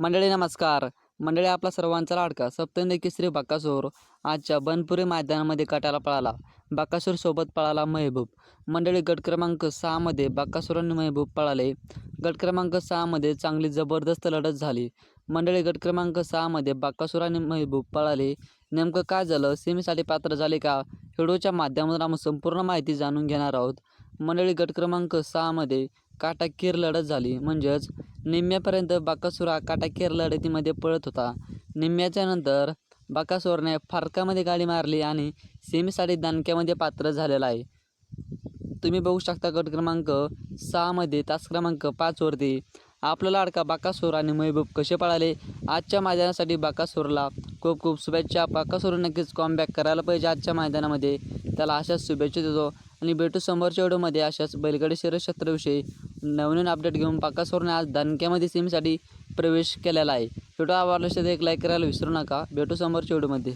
मंडळी नमस्कार. मंडळी आपला सर्वांचा लाडका सप्तंदी श्री बाकासूर आजच्या बनपुरी मैदानामध्ये काटाला पळाला. बाकासूर सोबत पळाला महबूब. मंडळी गट क्रमांक सहामध्ये बाकासूर आणि महबूब पळाले. गट क्रमांक सहामध्ये चांगली जबरदस्त लढत झाली. मंडळी गट क्रमांक सहामध्ये बाकासूर आणि महबूब पळाले. नेमकं काय झालं सेमीसाठी पात्र झाले का? व्हिडिओच्या माध्यमातून आपण संपूर्ण माहिती जाणून घेणार आहोत. मंडळी गट क्रमांक सहामध्ये काटाकीर लढत झाली. म्हणजेच निम्म्यापर्यंत बाकासूर हा लढतीमध्ये पळत होता. निम्म्याच्या नंतर बाकासूरने फारकामध्ये गाडी मारली आणि सेमीसाठी दणक्यामध्ये पात्र झालेला आहे. तुम्ही बघू शकता गट क्रमांक सहामध्ये तास क्रमांक पाचवरती आपला लाडका बाकासूर आणि महबूब कसे पळाले? आजच्या मैदानासाठी बाकासूरला खूप खूप शुभेच्छा. बाकासूर नक्कीच कॉमबॅक करायला पाहिजे आजच्या मैदानामध्ये. त्याला अशाच शुभेच्छा देतो. आणि भेटू समोरच्या व्हिडिओमध्ये अशाच बैलगाडी शरीरक्षेत्राविषयी नवीन अपडेट घेऊन बाकासूरने आज दणक्यामध्ये सिमसाठी प्रवेश केलेला आहे. व्हिडिओ आवडला असेल तर एक लाईक करायला विसरू नका. भेटू समोरच्या व्हिडिओमध्ये